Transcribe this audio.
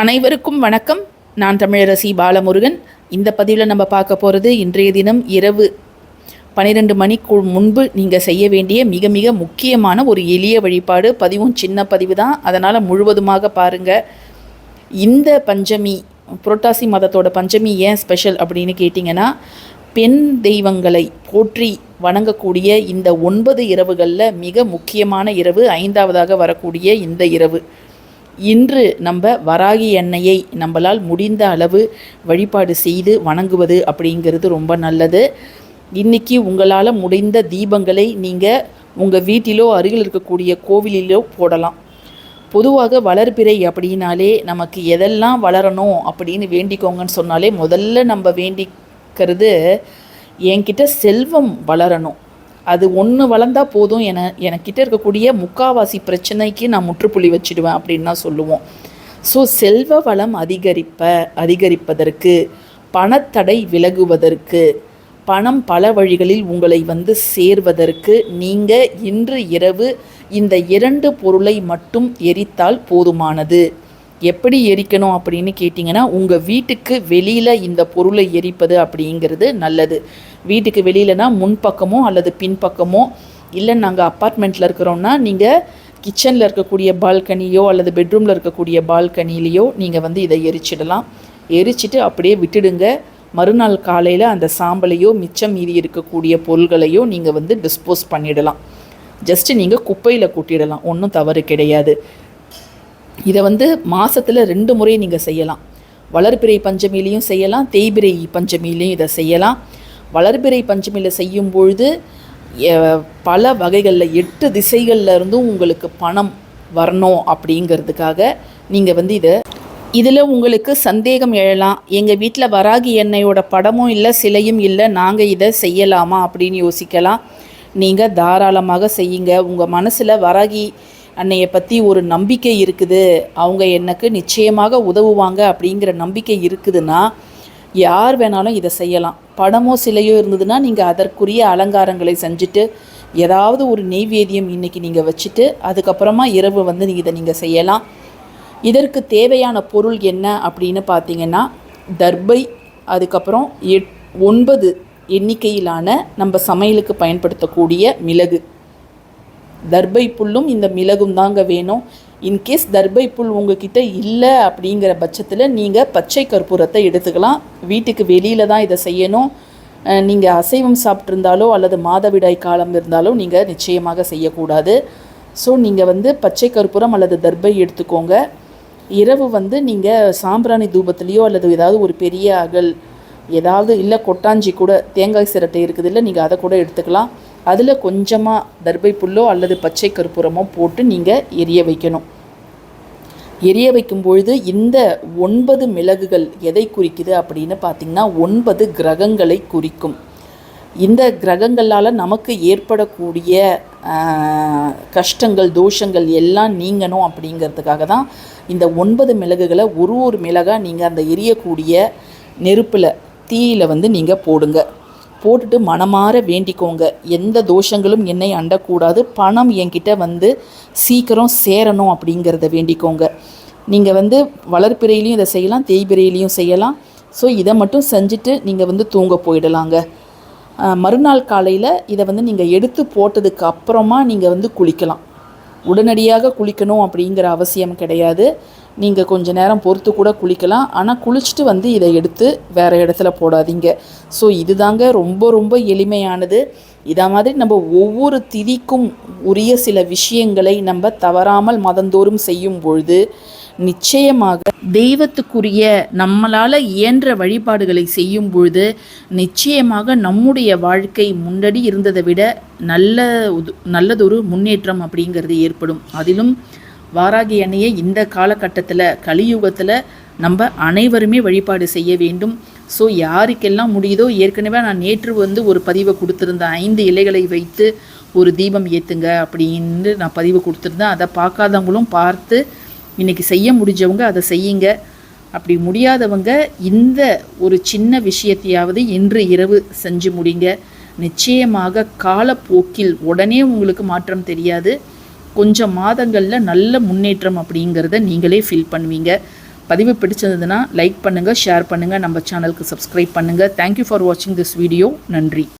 அனைவருக்கும் வணக்கம். நான் தமிழரசி பாலமுருகன். இந்த பதிவில் நம்ம பார்க்க போகிறது இன்றைய தினம் இரவு பன்னிரெண்டு மணிக்கு முன்பு நீங்கள் செய்ய வேண்டிய மிக மிக முக்கியமான ஒரு எளிய வழிபாடு. பதிவும் சின்ன பதிவு தான். அதனால் முழுவதுமாக பாருங்கள் இந்த பஞ்சமி புரட்டாசி மதத்தோட பஞ்சமி ஏன் ஸ்பெஷல் அப்படின்னு கேட்டிங்கன்னா பெண் தெய்வங்களை போற்றி வணங்கக்கூடிய இந்த ஒன்பது இரவுகளில் மிக முக்கியமான இரவு ஐந்தாவதாக வரக்கூடிய இந்த இரவு. இன்று நம்ம வராகி எண்ணெயை நம்மளால் முடிந்த அளவு வழிபாடு செய்து வணங்குவது அப்படிங்கிறது ரொம்ப நல்லது. இன்றைக்கி உங்களால் முடிந்த தீபங்களை நீங்கள் உங்கள் வீட்டிலோ அருகில் இருக்கக்கூடிய கோவிலிலோ போடலாம். பொதுவாக வளர்பிறை அப்படின்னாலே நமக்கு எதெல்லாம் வளரணும் அப்படின்னு வேண்டிக்கோங்கன்னு சொன்னாலே முதல்ல நம்ம வேண்டிக்கிறது என்கிட்ட செல்வம் வளரணும். அது ஒன்று வளர்ந்தா போதும் என எனக்கிட்ட இருக்கக்கூடிய முக்காவாசி பிரச்சனைக்கு நான் முற்றுப்புள்ளி வச்சிடுவேன் அப்படின்னு தான் சொல்லுவோம். ஸோ செல்வ வளம் அதிகரிப்ப அதிகரிப்பதற்கு பணத்தடை விலகுவதற்கு பணம் பல வழிகளில் உங்களை வந்து சேர்வதற்கு நீங்கள் இன்று இரவு இந்த இரண்டு பொருளை மட்டும் எரித்தால் போதுமானது. எப்படி எரிக்கணும் அப்படின்னு கேட்டிங்கன்னா உங்கள் வீட்டுக்கு வெளியில் இந்த பொருளை எரிப்பது அப்படிங்கிறது நல்லது. வீட்டுக்கு வெளியிலனா முன்பக்கமோ அல்லது பின்பக்கமோ இல்லை நாங்கள் அப்பார்ட்மெண்ட்டில் இருக்கிறோம்னா நீங்கள் கிச்சனில் இருக்கக்கூடிய பால்கனியோ அல்லது பெட்ரூமில் இருக்கக்கூடிய பால்கனிலேயோ நீங்கள் வந்து இதை எரிச்சிடலாம். எரிச்சிட்டு அப்படியே விட்டுடுங்க. மறுநாள் காலையில் அந்த சாம்பலையோ மிச்சம் மீதி இருக்கக்கூடிய பொருள்களையோ நீங்கள் வந்து டிஸ்போஸ் பண்ணிடலாம். ஜஸ்ட்டு நீங்கள் குப்பையில் கூட்டிடலாம். ஒன்றும் தவறு கிடையாது. இதை வந்து மாதத்தில் ரெண்டு முறை நீங்கள் செய்யலாம். வளர்பிறை பஞ்சமிலையும் செய்யலாம் தேய்பிறை பஞ்சமிலையும் இதை செய்யலாம். வளர்பிறை பஞ்சமியில் செய்யும் பொழுது பல வகைகளில் எட்டு திசைகளில் இருந்தும் உங்களுக்கு பணம் வரணும் அப்படிங்கிறதுக்காக நீங்கள் வந்து இதை இதில் உங்களுக்கு சந்தேகம் எழலாம். எங்கள் வீட்டில் வராகி எண்ணெயோட படமும் இல்லை சிலையும் இல்லை நாங்கள் இதை செய்யலாமா அப்படின்னு யோசிக்கலாம். நீங்கள் தாராளமாக செய்யுங்க. உங்கள் மனசில் வராகி அன்னையை பற்றி ஒரு நம்பிக்கை இருக்குது. அவங்க எனக்கு நிச்சயமாக உதவுவாங்க அப்படிங்கிற நம்பிக்கை இருக்குதுன்னா யார் வேணாலும் இதை செய்யலாம். படமோ சிலையோ இருந்ததுன்னா நீங்கள் அதற்குரிய அலங்காரங்களை செஞ்சுட்டு ஏதாவது ஒரு நெய்வேதியம் இன்றைக்கி நீங்கள் வச்சுட்டு அதுக்கப்புறமா இரவு வந்து நீ இதை நீங்கள் செய்யலாம். இதற்கு தேவையான பொருள் என்ன அப்படின்னு பார்த்தீங்கன்னா தர்பை அதுக்கப்புறம் எட் ஒன்பது எண்ணிக்கையிலான நம்ம சமையலுக்கு பயன்படுத்தக்கூடிய மிளகு. தர்பை புல்லும் இந்த மிளகும் தாங்க வேணும். இன்கேஸ் தர்பை புல் உங்ககிட்ட இல்லை அப்படிங்கிற பட்சத்தில் நீங்கள் பச்சை கற்பூரத்தை எடுத்துக்கலாம். வீட்டுக்கு வெளியில் தான் இதை செய்யணும். நீங்கள் அசைவம் சாப்பிட்ருந்தாலோ அல்லது மாதவிடாய் காலம் இருந்தாலோ நீங்கள் நிச்சயமாக செய்யக்கூடாது. ஸோ நீங்கள் வந்து பச்சை கற்பூரம் அல்லது தர்பை எடுத்துக்கோங்க. இரவு வந்து நீங்கள் சாம்பிராணி தூபத்துலேயோ அல்லது ஏதாவது ஒரு பெரிய அகல் ஏதாவது இல்லை கொட்டாஞ்சி கூட தேங்காய் சிரட்டை இருக்குது இல்லை நீங்கள் அதை கூட எடுத்துக்கலாம். அதில் கொஞ்சமாக தர்பை புல்லோ அல்லது பச்சை கற்பூரமோ போட்டு நீங்கள் எரிய வைக்கணும். எரிய வைக்கும் பொழுது இந்த ஒன்பது மிளகுகள் எதை குறிக்குது அப்படின்னு பார்த்தீங்கன்னா ஒன்பது கிரகங்களை குறிக்கும். இந்த கிரகங்களால் நமக்கு ஏற்படக்கூடிய கஷ்டங்கள் தோஷங்கள் எல்லாம் நீங்கணும் அப்படிங்கிறதுக்காக தான் இந்த ஒன்பது மிளகுகளை ஒரு ஒரு மிளகாக நீங்கள் அந்த எரியக்கூடிய நெருப்பில் தீயில் வந்து நீங்கள் போடுங்க. போட்டுட்டு மனமாற வேண்டிக்கோங்க. எந்த தோஷங்களும் என்னை அண்டக்கூடாது. பணம் என்கிட்ட வந்து சீக்கிரம் சேரணும் அப்படிங்கிறத வேண்டிக்கோங்க. நீங்கள் வந்து வளர்ப்பிறையிலையும் இதை செய்யலாம் தேய்பிறையிலையும் செய்யலாம். ஸோ இதை மட்டும் செஞ்சுட்டு நீங்கள் வந்து தூங்க போயிடலாங்க. மறுநாள் காலையில் இதை வந்து நீங்கள் எடுத்து போட்டதுக்கு அப்புறமா நீங்கள் வந்து குளிக்கலாம். உடனடியாக குளிக்கணும் அப்படிங்கிற அவசியம் கிடையாது. நீங்கள் கொஞ்ச நேரம் பொறுத்து கூட குளிக்கலாம். ஆனால் குளிச்சுட்டு வந்து இதை எடுத்து வேறு இடத்துல போடாதீங்க. ஸோ இதுதாங்க ரொம்ப ரொம்ப எளிமையானது. இதை மாதிரி நம்ம ஒவ்வொரு திதிக்கும் உரிய சில விஷயங்களை நம்ம தவறாமல் மதந்தோறும் செய்யும் பொழுது நிச்சயமாக தெய்வத்துக்குரிய நம்மளால் இயன்ற வழிபாடுகளை செய்யும் பொழுது நிச்சயமாக நம்முடைய வாழ்க்கை முன்னாடி இருந்ததை விட நல்ல நல்லதொரு முன்னேற்றம் அப்படிங்கிறது ஏற்படும். அதிலும் வாராகி அன்னையை இந்த காலகட்டத்தில் கலியுகத்தில் நம்ம அனைவருமே வழிபாடு செய்ய வேண்டும். ஸோ யாருக்கெல்லாம் முடியுதோ ஏற்கனவே நான் நேற்று வந்து ஒரு பதிவை கொடுத்துருந்தேன். ஐந்து இலைகளை வைத்து ஒரு தீபம் ஏற்றுங்க அப்படின்னு நான் பதிவு கொடுத்துருந்தேன். அதை பார்க்காதவங்களும் பார்த்து இன்றைக்கி செய்ய முடிஞ்சவங்க அதை செய்யுங்க. அப்படி முடியாதவங்க இந்த ஒரு சின்ன விஷயத்தையாவது இன்று இரவு செஞ்சு முடிங்க. நிச்சயமாக காலப்போக்கில் உடனே உங்களுக்கு மாற்றம் தெரியாது. கொஞ்சம் மாதங்களில் நல்ல முன்னேற்றம் அப்படிங்கிறத நீங்களே ஃபீல் பண்ணுவீங்க. பதிவு பிடிச்சிருந்ததுன்னா லைக் பண்ணுங்கள் ஷேர் பண்ணுங்கள் நம்ம சேனலுக்கு சப்ஸ்கிரைப் பண்ணுங்கள் தேங்க்யூ ஃபார் வாட்சிங் திஸ் வீடியோ நன்றி.